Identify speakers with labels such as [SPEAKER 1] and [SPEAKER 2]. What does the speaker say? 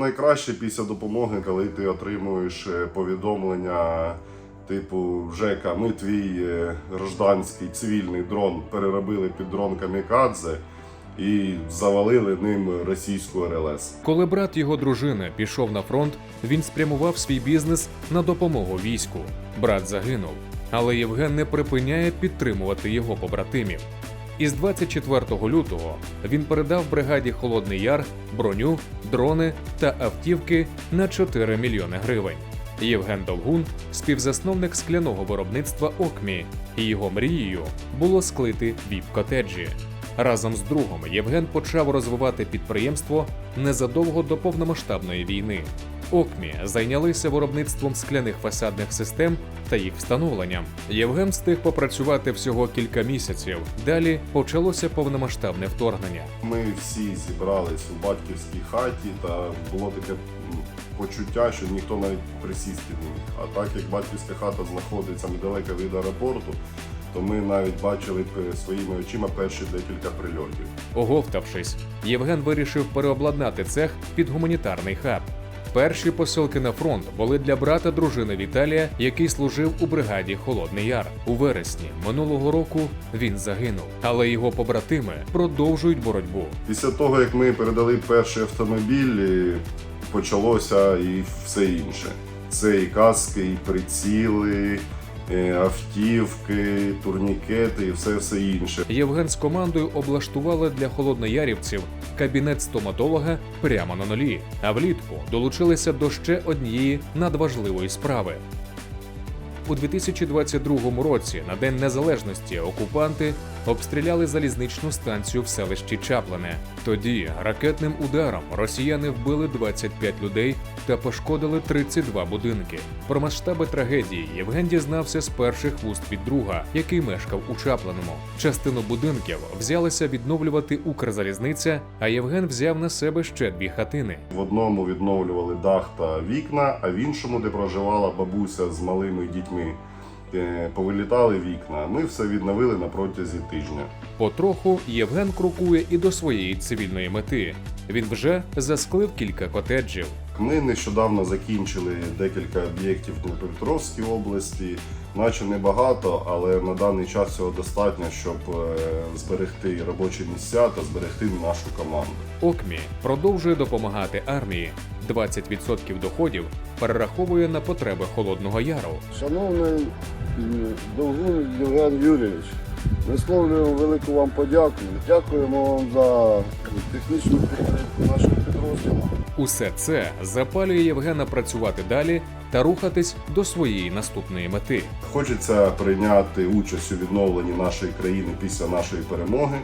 [SPEAKER 1] Найкраще після допомоги, коли ти отримуєш е, повідомлення типу Жека, ми твій е, гражданський цивільний дрон переробили під дрон Камікадзе і завалили ним російську РЛС.
[SPEAKER 2] Коли брат його дружини пішов на фронт, він спрямував свій бізнес на допомогу війську. Брат загинув, але Євген не припиняє підтримувати його побратимів. Із 24 лютого він передав бригаді Холодний Яр броню, дрони та автівки на 4 мільйони гривень. Євген Довгун співзасновник скляного виробництва Окмі, і його мрією було склити віп-котеджі. Разом з другом Євген почав розвивати підприємство незадовго до повномасштабної війни. Окмі зайнялися виробництвом скляних фасадних систем та їх встановленням. Євген встиг попрацювати всього кілька місяців. Далі почалося повномасштабне вторгнення.
[SPEAKER 1] Ми всі зібрались у батьківській хаті, та було таке почуття, що ніхто навіть присісти не міг. А так як батьківська хата знаходиться недалеко від аеропорту, то ми навіть бачили своїми очима перші декілька прильотів.
[SPEAKER 2] Оговтавшись, Євген вирішив переобладнати цех під гуманітарний хаб. Перші посилки на фронт були для брата дружини Віталія, який служив у бригаді Холодний Яр. У вересні минулого року він загинув, але його побратими продовжують боротьбу.
[SPEAKER 1] Після того, як ми передали перший автомобіль, почалося і все інше. Це і каски, і приціли, автівки, турнікети і все все інше.
[SPEAKER 2] Євген з командою облаштували для холодноярівців кабінет стоматолога прямо на нулі, а влітку долучилися до ще однієї надважливої справи. У 2022 році на День Незалежності окупанти обстріляли залізничну станцію в селищі Чаплине. Тоді ракетним ударом росіяни вбили 25 людей та пошкодили 32 будинки. Про масштаби трагедії Євген дізнався з перших вуст від друга, який мешкав у Чаплиному. Частину будинків взялися відновлювати Укрзалізниця, а Євген взяв на себе ще дві хатини.
[SPEAKER 1] В одному відновлювали дах та вікна, а в іншому, де проживала бабуся з малими дітьми, е, повилітали вікна. Ми все відновили на протязі тижня.
[SPEAKER 2] Потроху Євген крокує і до своєї цивільної мети. Він вже засклив кілька котеджів.
[SPEAKER 1] Ми нещодавно закінчили декілька об'єктів в Дніпропетровській області, наче небагато, але на даний час цього достатньо, щоб е, зберегти робочі місця та зберегти нашу команду.
[SPEAKER 2] Окмі продовжує допомагати армії. 20% доходів перераховує на потреби холодного яру.
[SPEAKER 3] Шановний Довгун Євген Юрійович, висловлюємо велику вам подяку. Дякуємо вам за технічну підтримку нашого підрозділу.
[SPEAKER 2] Усе це запалює Євгена працювати далі та рухатись до своєї наступної мети.
[SPEAKER 1] Хочеться прийняти участь у відновленні нашої країни після нашої перемоги.